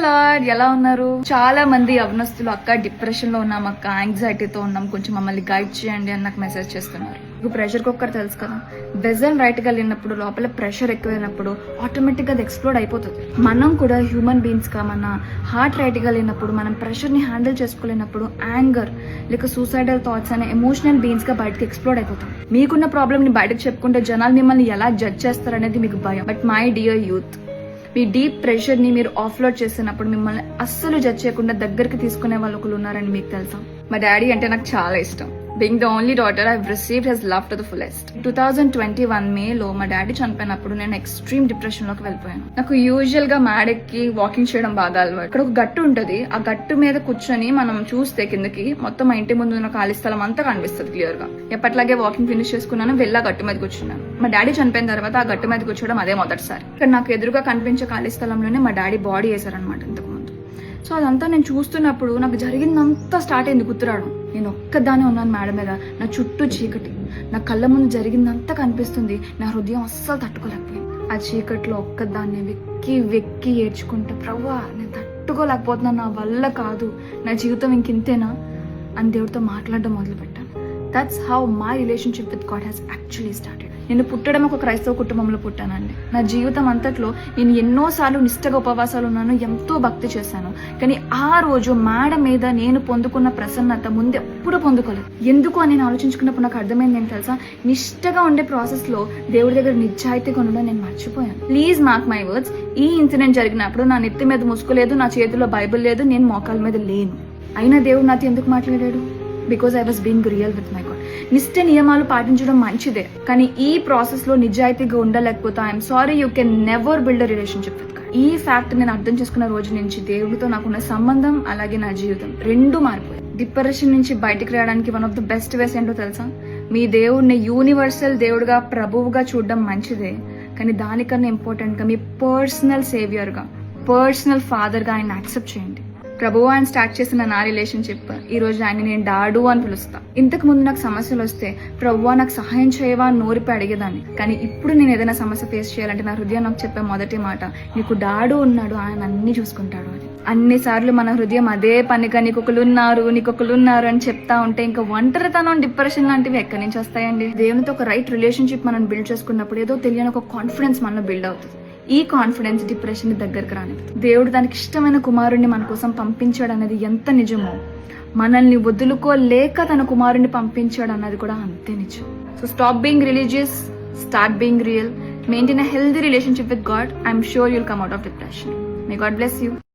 Lord ఎలా ఉన్నారు? చాలా మంది అవనస్తులు అక్క డిప్రెషన్లో ఉన్నాం అక్క యాంగ్జైటీతో ఉన్నాం. కొంచెం మమ్మల్ని గైడ్ చేయండి అని నాకు మెసేజ్ చేస్తున్నారు. మీకు ప్రెషర్ కుక్కర్ తెలుసు కదా? వెజన్ రైట్గా వెళ్ళినప్పుడు లోపల ప్రెషర్ ఎక్కువైనప్పుడు ఆటోమేటిక్గా అది ఎక్స్ప్లోడ్ అయిపోతుంది. మనం కూడా హ్యూమన్ బీయింగ్స్గా మన హార్ట్ రైట్గా లేనప్పుడు మనం ప్రెషర్ని హ్యాండిల్ చేసుకోలేనప్పుడు యాంగర్ లేక సూసైడల్ థాట్స్ అనే ఎమోషనల్ బీయింగ్స్గా బయటకు ఎక్స్ప్లోడ్ అయిపోతాం. మీకున్న ప్రాబ్లమ్ని బయటకు చెప్పుకుంటే జనాలు మిమ్మల్ని ఎలా జడ్జ్ చేస్తారనేది మీకు భయం. బట్ మై డియర్ యూత్ మీ డీప్ ప్రెషర్ని మీరు ఆఫ్లోడ్ చేసినప్పుడు మిమ్మల్ని అస్సలు జడ్జ్ చేయకుండా దగ్గరికి తీసుకునే వాళ్ళు ఒకరు ఉన్నారని మీకు తెలుసా? మా డాడీ అంటే నాకు చాలా ఇష్టం. Being the only daughter I receive his love to the fullest two thousand twenty one మేలో మా డాడీ చనిపోయినప్పుడు నేను ఎక్స్ట్రీమ్ డిప్రెషన్లోకి వెళ్ళిపోయాను. నాకు యూజువల్గా మేడెక్కి వాకింగ్ చేయడం బాగా అలవాటు. ఇక్కడ ఒక గట్టు ఉంటది. ఆ గట్టు మీద కూర్చొని మనం చూస్తే కిందకి మొత్తం మా ఇంటి ముందు ఉన్న ఖాళీ స్థలం అంతా కనిపిస్తుంది క్లియర్గా. ఎప్పట్లాగే వాకింగ్ ఫినిష్ చేసుకున్నాను వెళ్ళా గట్టు మీద కూర్చున్నాను. మా డాడీ చనిపోయిన తర్వాత ఆ గట్టు మీద కూర్చోవడం అదే మొదటిసారి. ఇక్కడ నాకు ఎదురుగా కనిపించే ఖాళీ స్థలంలోనే మా డాడీ బాడీ వేశారనమాట ఇంతకు సో అదంతా నేను చూస్తున్నప్పుడు నాకు జరిగిందంతా స్టార్ట్ అయింది గుర్తురావడం. నేను ఒక్కదానే ఉన్నాను మేడం మీద. నా చుట్టూ చీకటి. నా కళ్ళ ముందు జరిగిందంతా కనిపిస్తుంది. నా హృదయం అస్సలు తట్టుకోలేకపోయింది. ఆ చీకట్లో ఒక్కదాన్ని వెక్కి వెక్కి ఏడ్చుకుంటే ప్రవ్వా నేను తట్టుకోలేకపోతున్నాను. నా వల్ల కాదు. నా జీవితం ఇంకింతేనా? అని దేవుడితో మాట్లాడడం మొదలుపెట్టాను. That's how my relationship with God has actually started నేను పుట్టడం ఒక క్రైస్తవ కుటుంబంలో పుట్టానండి. నా జీవితం అంతట్లో నేను ఎన్నోసార్లు నిష్టగా ఉపవాసాలు ఉన్నాను ఎంతో భక్తి చేశాను. కానీ ఆ రోజు మేడ మీద నేను పొందుకున్న ప్రసన్నత ముందెప్పుడు పొందుకోలేదు. ఎందుకు అని నేను ఆలోచించుకున్నప్పుడు నాకు అర్థమైంది ఏంటి తెలుసా? నిష్టగా ఉండే ప్రాసెస్లో దేవుడి దగ్గర నిజాయితీగా ఉండడం నేను మర్చిపోయాను. ప్లీజ్ మార్క్ మై వర్డ్స్ ఈ ఇన్సిడెంట్ జరిగినప్పుడు నా నెత్తి మీద ముసుగులేదు నా చేతిలో బైబిల్ లేదు నేను మోకాల మీద లేను. అయినా దేవుడు నాతో ఎందుకు మాట్లాడాడు? Because I was being real with my God నిష్ట నియమాలు పాటించడం మంచిదే కానీ ఈ ప్రాసెస్లో నిజాయితీగా ఉండలేకపోతే. I'm sorry you can never build a relationship with ఈ ఫ్యాక్ట్ నేను అర్థం చేసుకున్న రోజు నుంచి దేవుడితో నాకున్న సంబంధం అలాగే నా జీవితం రెండు మారిపోయాయి. డిప్రెషన్ నుంచి బయటికి రావడానికి one of the best ways ఏంటో తెలుసా? మీ దేవుడిని యూనివర్సల్ దేవుడిగా ప్రభువుగా చూడడం మంచిదే కానీ దానికన్నా ఇంపార్టెంట్గా మీ పర్సనల్ సేవియర్గా పర్సనల్ ఫాదర్గా ఆయన యాక్సెప్ట్ చేయండి. ప్రభు ఆయన స్టార్ట్ చేసిన నా రిలేషన్షిప్ ఈ రోజు ఆయన నేను డాడు అని పిలుస్తా. ఇంతకు ముందు నాకు సమస్యలు వస్తే ప్రభు నాకు సహాయం చేయవా అని నోరిపి అడిగేదాన్ని. కానీ ఇప్పుడు నేను ఏదైనా సమస్య ఫేస్ చేయాలంటే నా హృదయం నాకు చెప్పే మొదటి మాట నీకు డాడు ఉన్నాడు ఆయన అన్ని చూసుకుంటాడు అని. అన్నిసార్లు మన హృదయం అదే పనిగా నీకు ఉన్నారు నీకు ఉన్నారు అని చెప్తా ఉంటే ఇంకా ఒంటరితనం డిప్రెషన్ లాంటివి ఎక్కడి నుంచి వస్తాయండి? దేవునితో ఒక రైట్ రిలేషన్షిప్ మనం బిల్డ్ చేసుకున్నప్పుడు ఏదో తెలియని ఒక కాన్ఫిడెన్స్ మనలో బిల్డ్ అవుతుంది. ఈ కాన్ఫిడెన్స్ డిప్రెషన్ దగ్గరకు రాని దేవుడు దానికి ఇష్టమైన కుమారుణ్ణి మన కోసం పంపించాడు అనేది ఎంత నిజమో మనల్ని వదులుకోలేక తన కుమారుణ్ణి పంపించాడు అన్నది కూడా అంతే నిజం. So stop being religious start being real maintain a healthy relationship with God I'm sure you'll come out of depression may God bless you